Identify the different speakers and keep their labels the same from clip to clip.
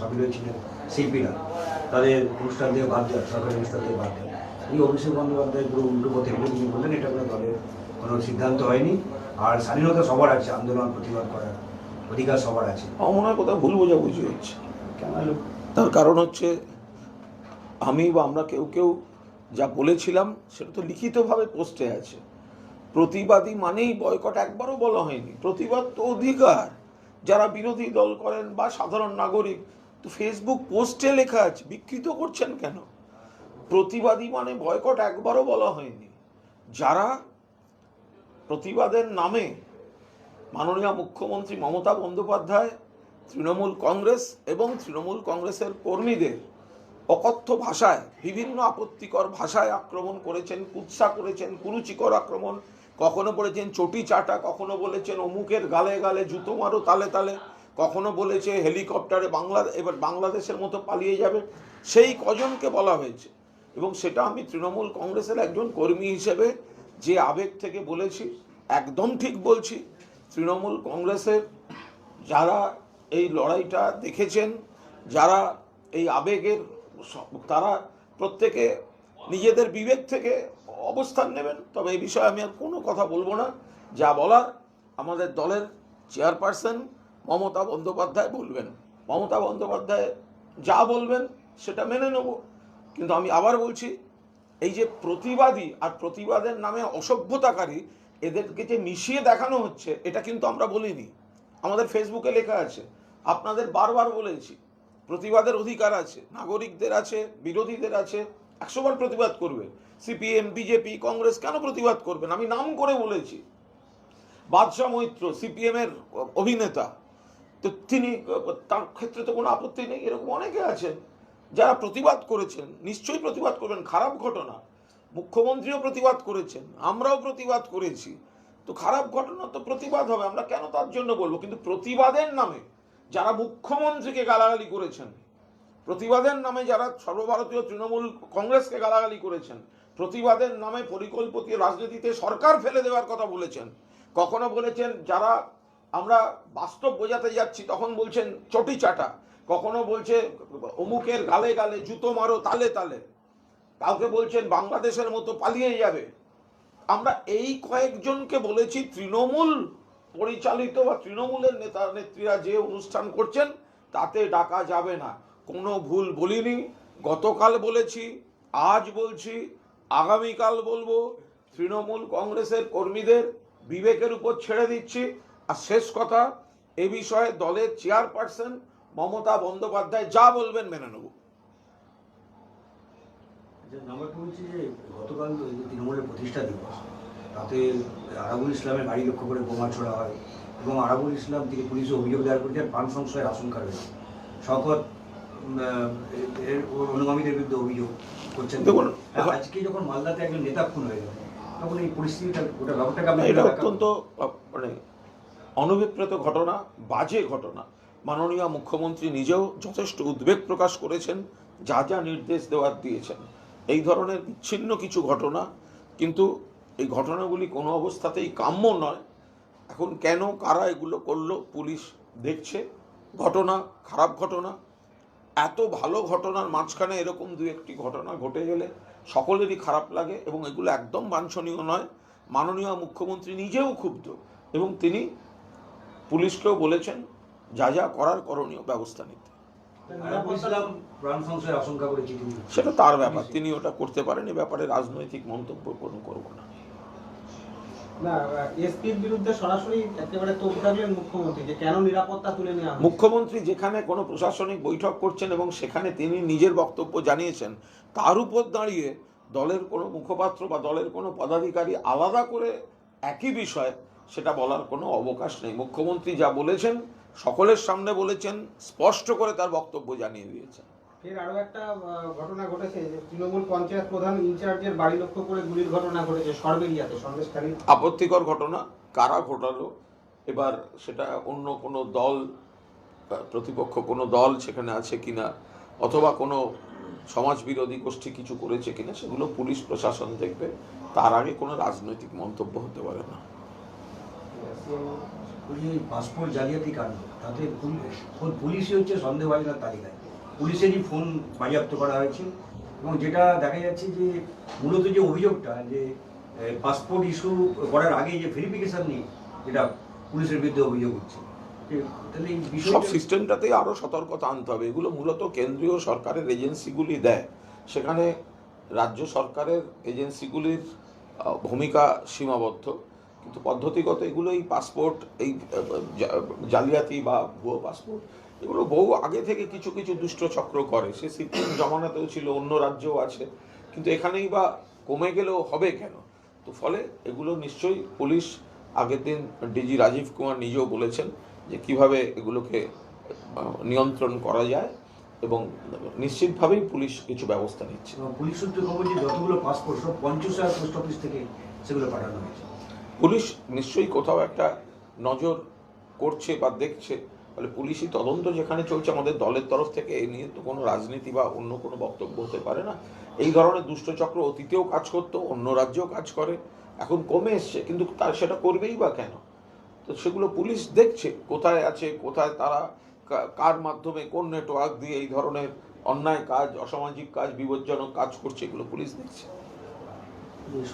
Speaker 1: সামিল হয়েছিলেন শিল্পীরা। তাদের অনুষ্ঠান থেকে বাদ দেওয়া সরকারি অনুষ্ঠান থেকে বাদ দেওয়া। এই অভিষেক বন্দ্যোপাধ্যায় পুরো উল্টো পথে এগুলো তিনি বললেন এটা কোনো দলের কোনো সিদ্ধান্ত হয়নি। আর স্বাধীনতা সবার আছে আন্দোলন প্রতিবাদ করার অধিকার সবার আছে।
Speaker 2: আমার কোথাও ভুল বোঝাবুঝি হচ্ছে।
Speaker 1: কেন
Speaker 2: তার কারণ হচ্ছে আমি বা আমরা কেউ কেউ যা বলেছিলাম সেটা তো লিখিতভাবে পোস্টে আছে। প্রতিবাদী মানেই বয়কট একবারও বলা হয়নি। প্রতিবাদ তো অধিকার। যারা বিরোধী দল করেন বা সাধারণ নাগরিক তো ফেসবুক পোস্টে লেখা আছে, বিকৃত করছেন কেন? প্রতিবাদী মানে বয়কট একবারও বলা হয়নি। যারা প্রতিবাদের নামে মাননীয় মুখ্যমন্ত্রী মমতা বন্দ্যোপাধ্যায়, তৃণমূল কংগ্রেস এবং তৃণমূল কংগ্রেসের কর্মীদের অকথ্য ভাষায়, বিভিন্ন আপত্তিকর ভাষায় আক্রমণ করেছেন, কুৎসা করেছেন, কুরুচিকর আক্রমণ, কখনো বলেছেন চটি চাটা, কখনো বলেছেন অমুকের গালে গালে জুতো মারো, তালে তালে। কখনো বলেছে হেলিকপ্টারে বাংলা এবার বাংলাদেশের মতো পালিয়ে যাবে। সেই কজনকে বলা হয়েছে। এবং সেটা আমি তৃণমূল কংগ্রেসের একজন কর্মী হিসেবে যে আবেগ থেকে বলেছি, একদম ঠিক বলছি। তৃণমূল কংগ্রেসের যারা এই লড়াইটা দেখেছেন, যারা এই আবেগের তারা প্রত্যেকে নিজেদের বিবেক থেকে অবস্থান নেবেন। তবে এই বিষয়ে আমি আর কোনো কথা বলব না। যা বলার আমাদের দলের চেয়ারপারসন মমতা বন্দ্যোপাধ্যায় বলবেন। মমতা বন্দ্যোপাধ্যায় যা বলবেন সেটা মেনে নেব। কিন্তু আমি আবার বলছি, এই যে প্রতিবাদী আর প্রতিবাদের নামে অসভ্যতাকারী, এদেরকে যে মিশিয়ে দেখানো হচ্ছে, এটা কিন্তু আমরা বলিনি। আমাদের ফেসবুকে লেখা আছে, আপনাদের বারবার বলেছি, প্রতিবাদের অধিকার আছে, নাগরিকদের আছে, বিরোধীদের আছে, একশোবার প্রতিবাদ করবে। সিপিএম, বিজেপি, কংগ্রেস কেন প্রতিবাদ করবেন আমি নাম করে বলেছি। বাদশাহ মৈত্র, সিপিএমের অভিনেতা তো তিনি, তার ক্ষেত্রে তো কোনো আপত্তি নেই, এরকম অনেকে আছেন যারা প্রতিবাদ করেছেন, নিশ্চয়ই প্রতিবাদ করবেন, খারাপ ঘটনা। মুখ্যমন্ত্রীও প্রতিবাদ করেছেন, আমরাও প্রতিবাদ করেছি। তো খারাপ ঘটনা তো প্রতিবাদ হবে, আমরা কেন তার জন্য বলব? কিন্তু প্রতিবাদের নামে যারা মুখ্যমন্ত্রীকে গালাগালি করেছেন, প্রতিবাদের নামে যারা সর্বভারতীয় তৃণমূল কংগ্রেসকে গালাগালি করেছেন, প্রতিবাদের নামে পরিকল্পিত রাজনীতিতে সরকার ফেলে দেওয়ার কথা বলেছেন, কখনো বলেছেন যারা আমরা বাস্তব বোঝাতে যাচ্ছি, তখন বলছেন চটি চাটা। কখনো বলছে, অমুকের গালে গালে জুতো মারো, তালে তালে। কাউকে বলছেন, বাংলাদেশের মতো পালিয়ে যাবে। আমরা এই কয়েকজনকে বলেছি, তৃণমূল পরিচালিত বা তৃণমূলের নেতা, নেত্রীরা যে অনুষ্ঠান করছেন, তাতে ডাকা যাবে না। কোনো ভুল বলিনি। গতকাল বলেছি, আজ বলছি, আগামীকাল বলব, তৃণমূল কংগ্রেসের কর্মীদের বিবেকের উপর ছেড়ে দিচ্ছি। আর শেষ কথা এ বিষয়ে দলের চেয়ারপারসন মমতা বন্দ্যোপাধ্যায় যা বলবেন মেনে নেব।
Speaker 1: যে গতকাল তৃণমূলের প্রতিষ্ঠা দিবস তাতে আরাবুল ইসলামের বাড়ি লক্ষ্য করে বোমা ছোড়া হয় এবং আরাবুল ইসলাম পুলিশে অভিযোগ দায়ের প্রাণ সংশয়ের আশঙ্কা রয়েছে। শকত এর অনুগামীদের বিরুদ্ধে অভিযোগ করছেন।
Speaker 2: দেখুন,
Speaker 1: আজকে যখন মালদাতে একজন নেতা খুন হয়ে গেল তখন এই পরিস্থিতিটা ওটা ব্যাপারটাকে আপনি
Speaker 2: এটা অত্যন্ত মানে অনভিপ্রেত ঘটনা, বাজে ঘটনা। মাননীয় মুখ্যমন্ত্রী নিজেও যথেষ্ট উদ্বেগ প্রকাশ করেছেন, যা যা নির্দেশ দেওয়ার দিয়েছেন। এই ধরনের বিচ্ছিন্ন কিছু ঘটনা, কিন্তু এই ঘটনাগুলি কোনো অবস্থাতেই কাম্য নয়। এখন কেন, কারা এগুলো করল, পুলিশ দেখছে। ঘটনা, খারাপ ঘটনা। এত ভালো ঘটনার মাঝখানে এরকম দু একটি ঘটনা ঘটে গেলে সকলেরই খারাপ লাগে এবং এগুলো একদম বাঞ্ছনীয় নয়। মাননীয় মুখ্যমন্ত্রী নিজেও ক্ষুব্ধ এবং তিনি পুলিশকেও বলেছেন যা যা করার করণীয় ব্যবস্থা নিতে। সেটা তার ব্যাপার তিনি ওটা করতে পারেন এ ব্যাপারে রাজনৈতিক মন্তব্য কোনো করব না
Speaker 3: না এসপির বিরুদ্ধে সরাসরি একেবারে তোপ দাগলেন মুখ্যমন্ত্রী কেন নিরাপত্তা তুলে নেওয়া হচ্ছে?
Speaker 2: মুখ্যমন্ত্রী যেখানে কোনো প্রশাসনিক বৈঠক করছেন এবং সেখানে তিনি নিজের বক্তব্য জানিয়েছেন তার উপর দাঁড়িয়ে দলের কোনো মুখপাত্র বা দলের কোনো পদাধিকারী আলাদা করে একই বিষয় সেটা বলার কোনো অবকাশ নেই। মুখ্যমন্ত্রী যা বলেছেন সকলের সামনে বলেছেন স্পষ্ট করে তার বক্তব্য জানিয়ে দিয়েছেন।
Speaker 3: ফের আরও একটা ঘটনা ঘটেছে যে তৃণমূল পঞ্চায়েত প্রধান ইনচার্জের বাড়ি লক্ষ্য করে গুলির ঘটনা ঘটেছে সরবেরিয়াতে সন্দেশখালী
Speaker 2: আপত্তিকর ঘটনা কারা ঘটালো? এবার সেটা অন্য কোনো দল প্রতিপক্ষ কোনো দল সেখানে আছে কিনা অথবা কোনো সমাজ বিরোধী গোষ্ঠী কিছু করেছে কিনা সেগুলো পুলিশ প্রশাসন দেখবে। তার আগে কোনো রাজনৈতিক মন্তব্য হতে পারে না।
Speaker 1: ওই পাসপোর্ট জালিয়াতি কাণ্ড, তাতে খোদ পুলিশই হচ্ছে সন্দেহভাজনার তালিকায়। পুলিশেরই ফোন বাজেয়াপ্ত করা হয়েছে এবং যেটা দেখা যাচ্ছে যে মূলত যে অভিযোগটা যে পাসপোর্ট ইস্যু করার আগে যে ভেরিফিকেশন নিয়ে যেটা পুলিশের বিরুদ্ধে অভিযোগ এই
Speaker 2: সব সিস্টেমটাতেই আরও সতর্কতা আনতে হবে। এগুলো মূলত কেন্দ্রীয় সরকারের এজেন্সিগুলি দেয়। সেখানে রাজ্য সরকারের এজেন্সিগুলির ভূমিকা সীমাবদ্ধ। কিন্তু পদ্ধতিগত এগুলো এই পাসপোর্ট এই জালিয়াতি বা ভুয়ো পাসপোর্ট এগুলো বহু আগে থেকে কিছু কিছু দুষ্ট চক্র করে। সে সিকিম জমানাতেও ছিল, অন্য রাজ্যেও আছে। কিন্তু এখানেই বা কমে গেলেও হবে কেন? তো ফলে এগুলো নিশ্চয়ই পুলিশ, আগের দিন ডিজি রাজীব কুমার নিজেও বলেছেন যে কীভাবে এগুলোকে নিয়ন্ত্রণ করা যায় এবং নিশ্চিতভাবেই পুলিশ কিছু ব্যবস্থা নিচ্ছে।
Speaker 1: পুলিশ সূত্রে খবর যে যতগুলো পাসপোর্ট সব পঞ্চশার পোস্ট অফিস থেকে সেগুলো পাঠানো হয়েছে।
Speaker 2: পুলিশ নিশ্চয়ই কোথাও একটা নজর করছে বা দেখছে। ফলে পুলিশি তদন্ত যেখানে চলছে, আমাদের দলের তরফ থেকে এই নিয়ে তো কোনো রাজনীতি বা অন্য কোনো বক্তব্য হতে পারে না। এই ধরনের দুষ্টচক্র অতীতেও কাজ করতো, অন্য রাজ্যেও কাজ করে, এখন কমে এসছে, কিন্তু তার সেটা করবেই বা কেন? তো সেগুলো পুলিশ দেখছে, কোথায় আছে, কোথায় তারা কার মাধ্যমে কোন নেটওয়ার্ক দিয়ে এই ধরনের অন্যায় কাজ, অসামাজিক কাজ, বিপজ্জনক কাজ করছে, এগুলো পুলিশ দেখছে।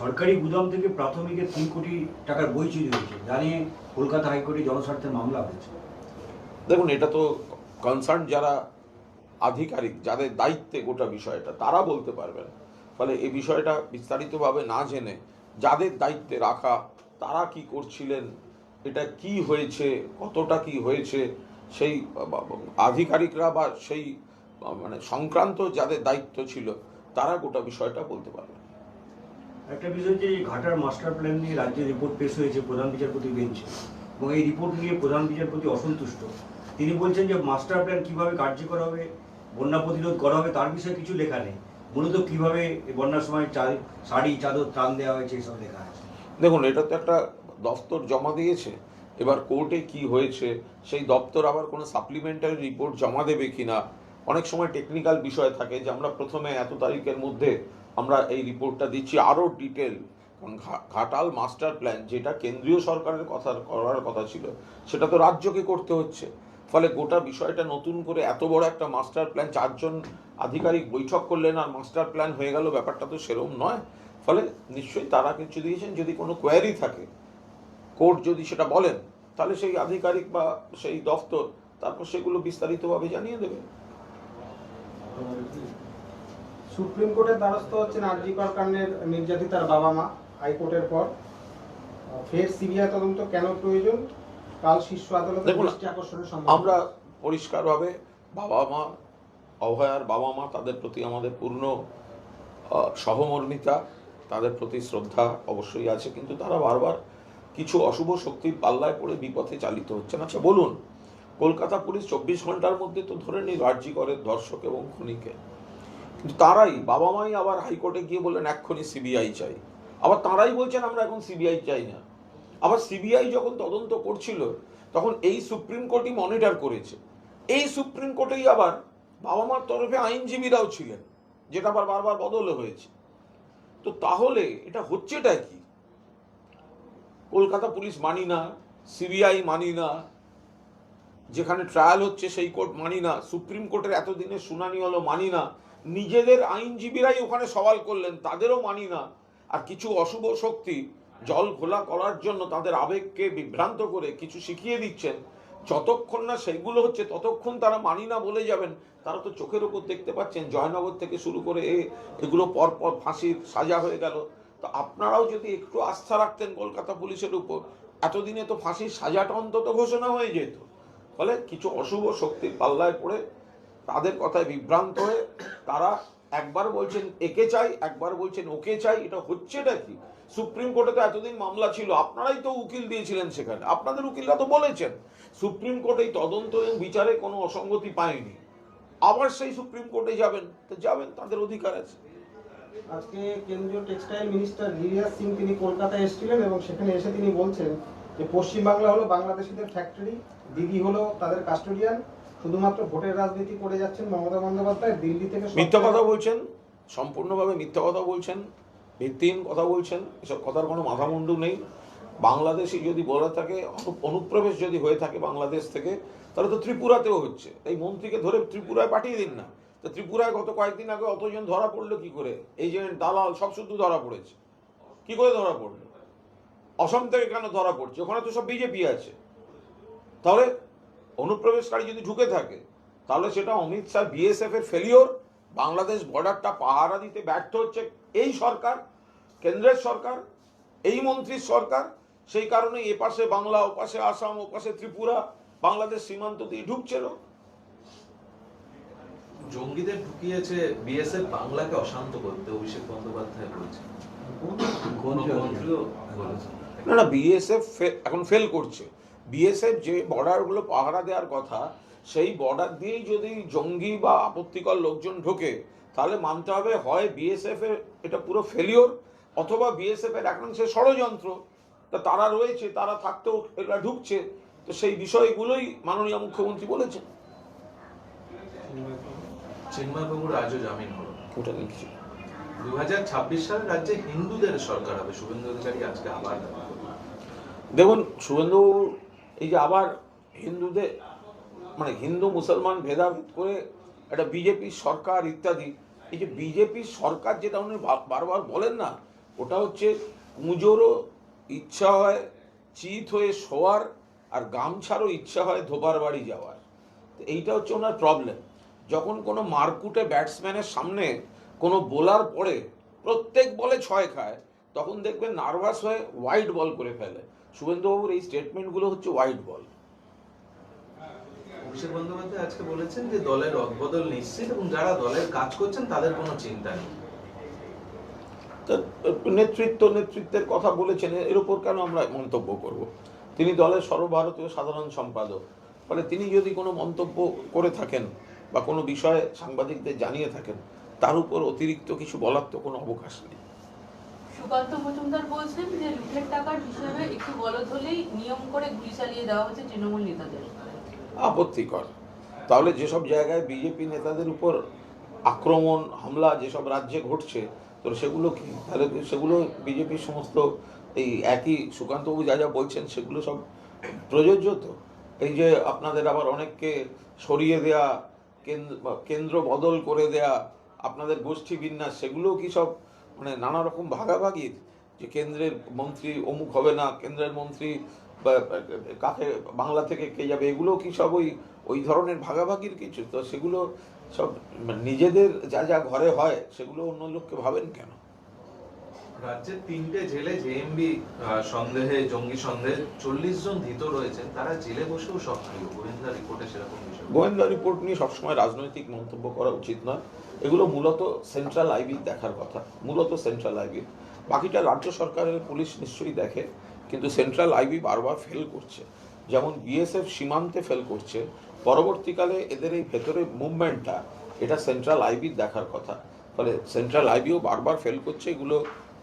Speaker 1: সরকারি গুদাম থেকে প্রাথমিকে তিন কোটি টাকার বই চুরি হয়েছে। জানিয়ে কলকাতা হাইকোর্টে জনস্বার্থে মামলা হয়েছে।
Speaker 2: দেখুন, এটা তো কনসার্ন যারা আধিকারিক, যাদের দায়িত্বে গোটা বিষয়টা, তারা বলতে পারবেন। ফলে এই বিষয়টা বিস্তারিতভাবে না জেনে যাদের দায়িত্বে রাখা, তারা কি করছিলেন, এটা কি হয়েছে, কতটা কি হয়েছে, সেই আধিকারিকরা বা সেই মানে সংক্রান্ত যাদের দায়িত্ব ছিল, তারা গোটা বিষয়টা বলতে পারবেন।
Speaker 1: একটা বিষয় যে ঘাটার মাস্টার প্ল্যান নিয়ে রাজ্যের রিপোর্ট পেশ হয়েছে প্রধান বিচারপতি বেঞ্চে এবং এই রিপোর্ট নিয়ে প্রধান বিচারপতি অসন্তুষ্ট। তিনি বলছেন যে মাস্টার প্ল্যান কীভাবে কার্যকর হবে, বন্যা প্রতিরোধ করা হবে তার বিষয়ে কিছু লেখা নেই। মূলত কীভাবে বন্যার সময় শাড়ি, চাদর, ত্রাণ দেওয়া হয়েছে এসব লেখা আছে।
Speaker 2: দেখুন, এটা তো একটা দপ্তর জমা দিয়েছে। এবার কোর্টে কি হয়েছে, সেই দপ্তর আবার কোনো সাপ্লিমেন্টারি রিপোর্ট জমা দেবে কিনা? অনেক সময় টেকনিক্যাল বিষয় থাকে যে আমরা প্রথমে এত তারিখের মধ্যে আমরা এই রিপোর্টটা দিচ্ছি আরও ডিটেল কারণ ঘাটাল মাস্টার প্ল্যান যেটা কেন্দ্রীয় সরকারের কথা, করার কথা ছিল, সেটা তো রাজ্যকে করতে হচ্ছে। ফলে গোটা বিষয়টা নতুন করে এত বড় একটা মাস্টার প্ল্যান চারজন আধিকারিক বৈঠক করলেন আর মাস্টার প্ল্যান হয়ে গেল, ব্যাপারটা তো সেরম নয়। ফলে নিশ্চয়ই তারা কিছু দিয়েছেন, যদি কোনো কোয়ারি থাকে কোর্ট যদি সেটা বলেন, তাহলে সেই আধিকারিক বা সেই দফতর তারপর সেগুলো বিস্তারিতভাবে জানিয়ে দেবে।
Speaker 3: সুপ্রিম কোর্টের দ্বারস্থ হচ্ছেন আরজিকর কাণ্ডের নির্যাতিতার বাবা মা হাইকোর্টের পর। ফের সিবিআই তদন্ত কেন প্রয়োজন? কাল শীর্ষ আদালতের দৃষ্টি আকর্ষণের সম্ভাবনা।
Speaker 2: আমরা পরিষ্কারভাবে বাবা মা অভয়ার বাবা মা তাদের প্রতি আমাদের পূর্ণ সহমর্মিতা তাদের প্রতি শ্রদ্ধা অবশ্যই আছে কিন্তু তারা বারবার কিছু অশুভ শক্তির পাল্লায় পড়ে বিপথে চালিত হচ্ছেন। আচ্ছা বলুন কলকাতা পুলিশ চব্বিশ ঘণ্টার মধ্যে তো ধরে নিল আর্জি করে ধর্ষক এবং খুনিকে। তারাই বাবা মাই আবার হাইকোর্টে গিয়ে বললেন, এক্ষুনি সিবিআই চাই। আবার তারাই বলছেন, আমরা এখন সিবিআই চাই না। আবার সিবিআই যখন তদন্ত করছিল, তখন এই সুপ্রিম কোর্টই মনিটর করেছে। এই সুপ্রিম কোর্টেই আবার বাবা মার তরফে আইনজীবীরাও ছিলেন, যেটা আবার বারবার বদলে হয়েছে। তো তাহলে এটা হচ্ছেটা কি? কলকাতা পুলিশ মানি না, সিবিআই মানি না, যেখানে ট্রায়াল হচ্ছে সেই কোর্ট মানি না, সুপ্রিম কোর্টের এতদিনের শুনানি হলো মানি না নিজেদের আইনজীবীরাই ওখানে সওয়াল করলেন, তাদেরও মানি না। আর কিছু অশুভ শক্তি জল ঘোলা করার জন্য তাদের আবেগকে বিভ্রান্ত করে কিছু শিখিয়ে দিচ্ছেন। যতক্ষণ না সেইগুলো হচ্ছে, ততক্ষণ তারা মানি না বলে যাবেন, তারা তো চোখের ওপর দেখতে পাচ্ছেন, জয়নগর থেকে শুরু করে এগুলো পরপর ফাঁসির সাজা হয়ে গেল। তো আপনারাও যদি একটু আস্থা রাখতেন কলকাতা পুলিশের উপর, এতদিনে তো ফাঁসির সাজাটা অন্তত ঘোষণা হয়ে যেত। ফলে কিছু অশুভ শক্তির পাল্লায় পড়ে তাদের কথায় বিভ্রান্ত হয়ে তারা একবার বলছেন একে চাই, একবার বলছেন ওকে চাই, এটা হচ্ছেটা কি? সুপ্রিম কোর্টে তো এতদিন মামলা ছিল, আপনারাই তো উকিল দিয়েছিলেন সেখানে। আপনাদের উকিলরা তো বলেছেন, সুপ্রিম কোর্ট এই তদন্ত এবং বিচারে কোনো অসঙ্গতি পায়নি। আবার সেই সুপ্রিম কোর্টে যাবেন, তো যাবেন, তাদের অধিকার আছে।
Speaker 3: আজকে কেন্দ্রীয় টেক্সটাইল মিনিস্টার গিরিরাজ সিং তিনি কলকাতায় এসেছিলেন এবং সেখানে এসে তিনি বলছেন যে পশ্চিমবাংলা হলো বাংলাদেশিদের ফ্যাক্টরি দিদি হলো তাদের কাস্টোডিয়ান শুধুমাত্র ভোটের রাজনীতি করে যাচ্ছেন মমতা বন্দ্যোপাধ্যায় দিল্লি থেকে
Speaker 2: মিথ্যা কথা বলছেন সম্পূর্ণভাবে মিথ্যা কথা বলছেন ভিত্তিহীন কথা বলছেন এসব কথার কোনো মাথামুন্ডু নেই। বাংলাদেশি যদি বলে থাকে অনুপ্রবেশ যদি হয়ে থাকে বাংলাদেশ থেকে তাহলে তো ত্রিপুরাতেও হচ্ছে। এই মন্ত্রীকে ধরে ত্রিপুরায় পাঠিয়ে দিন না। তো ত্রিপুরায় গত কয়েকদিন আগে অতজন ধরা পড়ল কি করে? এই যে দালাল সব শুধু ধরা পড়েছে। কি করে ধরা পড়ল? অসম থেকে কেন ধরা পড়ছে? ওখানে তো সব বিজেপি আছে। তাহলে অনুপ্রবেশকারী যদি ঢুকে থাকে তাহলে সেটা অমিত শাহ বিএসএফ এর ফেলিওর বাংলাদেশ বর্ডারটা পাহারা দিতে ব্যর্থ হচ্ছে এই সরকার কেন্দ্রের সরকার এই মন্ত্রীর সরকার। সেই কারণে এ পাশে বাংলা ও পাশে আসাম ও পাশে ত্রিপুরা বাংলাদেশ সীমান্ত দিয়ে ঢুকছিল
Speaker 4: জঙ্গিদের ঢুকিয়েছে বিএসএফ বাংলাকে অশান্ত করতে অভিষেক বন্দ্যোপাধ্যায় বলেছেন।
Speaker 2: না না বিএসএফ এখন ফেল করছে। বিএসএফ যে বর্ডারগুলো পাহারা দেওয়ার কথা সেই বর্ডার দিয়েই যদি জঙ্গি বা আপত্তিকর লোকজন ঢোকে তাহলে মানতে হবে হয় বিএসএফ এর এটা পুরো ফেলিওর অথবা বিএসএফ এর একাংশে ষড়যন্ত্র। তা তারা রয়েছে তারা থাকতেও এরা ঢুকছে তো সেই বিষয়গুলোই মাননীয় মুখ্যমন্ত্রী বলেছেন।
Speaker 4: আজও জামিন হলো।
Speaker 2: ওটা কিছু।
Speaker 4: দু হাজার ছাব্বিশ সালে রাজ্যে হিন্দুদের সরকার হবে। শুভেন্দু অধিকারী আজকে আবার
Speaker 2: দেখুন শুভেন্দু এই যে আবার হিন্দুদের মানে হিন্দু মুসলমান ভেদাভেদ করে একটা বিজেপি সরকার ইত্যাদি, এই যে বিজেপি সরকার যেটা উনি বারবার বলেন না, ওটা হচ্ছে পুজোরও ইচ্ছা হয় চিত হয়ে শোয়ার আর গামছারও ইচ্ছা হয় ধোবার বাড়ি যাওয়ার। এইটা হচ্ছে ওনার প্রবলেম যখন কোনো মারকুটে ব্যাটসম্যানের সামনে কোনো বোলার পড়ে, প্রত্যেক বলে ছয় খায়, তখন দেখবেন নার্ভাস হয়ে ওয়াইড বল করে ফেলে। শুভেন্দুবাবুর এই স্টেটমেন্টগুলো হচ্ছে ওয়াইড বল
Speaker 4: অভিষেক বন্দ্যোপাধ্যায় আজকে বলেছেন যে দলের রদবদল নিশ্চিত এবং যারা দলের কাজ করছেন তাদের কোনো চিন্তা নেই।
Speaker 2: নেতৃত্ব নেতৃত্বের কথা বলেছেন এর উপর কেন আমরা মন্তব্য করব? তিনি দলের সর্বভারতীয় সাধারণ সম্পাদক। ফলে তিনি যদি কোনো মন্তব্য করে থাকেন বা কোনো বিষয়ে সাংবাদিকদের জানিয়ে থাকেন তার উপর অতিরিক্ত কিছু বলার তো কোনো অবকাশ নেই।
Speaker 5: সুকান্ত মজুমদার বলছেন যে লুটের টাকার হিসেবে একটু বলদ হলেই নিয়ম করে গুলি চালিয়ে দেওয়া হচ্ছে তৃণমূল নেতাদের।
Speaker 2: আপত্তিকর। তাহলে যেসব জায়গায় বিজেপি নেতাদের উপর আক্রমণ, হামলা যেসব রাজ্যে ঘটছে, তো সেগুলো কি? তাহলে সেগুলো বিজেপির সমস্ত এই একই সুকান্তবাবু যা যা বলছেন সেগুলো সব প্রযোজ্য তো? এই যে আপনাদের আবার অনেককে সরিয়ে দেয়া কেন্দ্র বদল করে দেয়া, আপনাদের গোষ্ঠী বিন্যাস, সেগুলো কি সব মানে নানা রকম ভাগাভাগির যে কেন্দ্রের মন্ত্রী অমুক হবে না কেন্দ্রের মন্ত্রী কাকে বাংলা থেকে কে যাবে এগুলো কি সব ওই ওই ধরনের ভাগাভাগির কিছু? তো সেগুলো সব মানে নিজেদের যা যা ঘরে হয় সেগুলো অন্য লোককে ভাবেন কেন?
Speaker 4: রাজ্যের তিনটে জেলে জেএমবি সন্দেহে জঙ্গি সন্দেহে চল্লিশ জন ধৃত রয়েছেন। তারা জেলে বসেও সক্রিয়। গোয়েন্দা রিপোর্টে সেরকম বিষয়
Speaker 2: গোয়েন্দা রিপোর্ট নিয়ে সবসময় রাজনৈতিক মন্তব্য করা উচিত নয়। এগুলো মূলত সেন্ট্রাল আইবি দেখার কথা, মূলত সেন্ট্রাল আইবি বাকিটা রাজ্য সরকারের পুলিশ নিশ্চয়ই দেখে, কিন্তু সেন্ট্রাল আইবি বারবার ফেল করছে। যেমন বিএসএফ সীমান্তে ফেল করছে, পরবর্তীকালে এদের এই ভেতরে মুভমেন্টটা এটা সেন্ট্রাল আইবির দেখার কথা। ফলে সেন্ট্রাল আইবিও বারবার ফেল করছে, এগুলো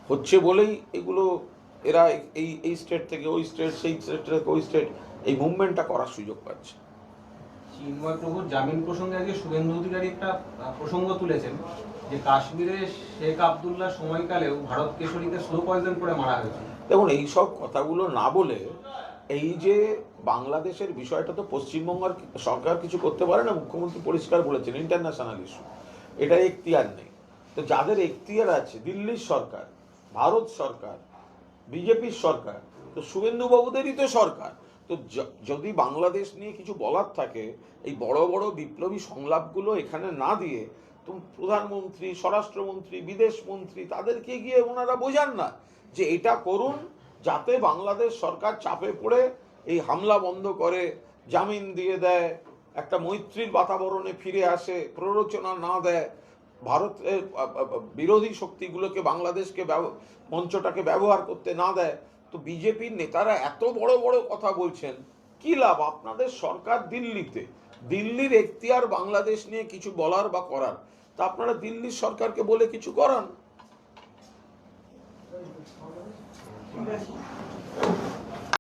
Speaker 2: হচ্ছে বলেই এগুলো এরা এই এই স্টেট থেকে ওই স্টেট সেই স্টেট থেকে ওই স্টেট এই মুভমেন্টটা করার সুযোগ পাচ্ছে।
Speaker 3: চিন্ময় প্রভুর জামিন প্রসঙ্গে আগে শুভেন্দু অধিকারী একটা প্রসঙ্গ তুলেছেন যে কাশ্মীরে শেখ আবদুল্লাহ সময়কালেও ভারত কেশরীকে স্লো পয়জন করে মারা হয়েছে।
Speaker 2: দেখুন এই সব কথাগুলো না বলে এই যে বাংলাদেশের বিষয়টা তো পশ্চিমবঙ্গের সরকার কিছু করতে পারে না, মুখ্যমন্ত্রী পরিষ্কার বলেছেন ইন্টারন্যাশনাল ইস্যু এটা এখতিয়ার নেই। তো যাদের এখতিয়ার আছে, দিল্লির সরকার, ভারত সরকার, বিজেপির সরকার, তো শুভেন্দু বাবুদেরই তো সরকার। তো যদি বাংলাদেশ নিয়ে কিছু বলার থাকে, এই বড় বড় বিপ্লবী সংলাপগুলো এখানে না দিয়ে প্রধানমন্ত্রী, স্বরাষ্ট্রমন্ত্রী বিদেশ মন্ত্রী তাদেরকে গিয়ে ওনারা বোঝান না যে এটা করুন যাতে বাংলাদেশ সরকার চাপে পড়ে, এই হামলা বন্ধ করে, জামিন দিয়ে দেয়, একটা মৈত্রীর বাতাবরণে ফিরে আসে, প্ররোচনা না দেয়। ভারতের বিরোধী শক্তিগুলোকে বাংলাদেশকে মঞ্চটাকে ব্যবহার করতে না দেয়। তো বিজেপির নেতারা এত বড় বড় কথা বলছেন, কি লাভ আপনাদের সরকার দিল্লিতে? দিল্লির এখতিয়ার বাংলাদেশ নিয়ে কিছু বলার বা করার, তা আপনারা দিল্লির সরকারকে বলে কিছু করান?